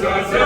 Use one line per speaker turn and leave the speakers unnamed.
Дивися,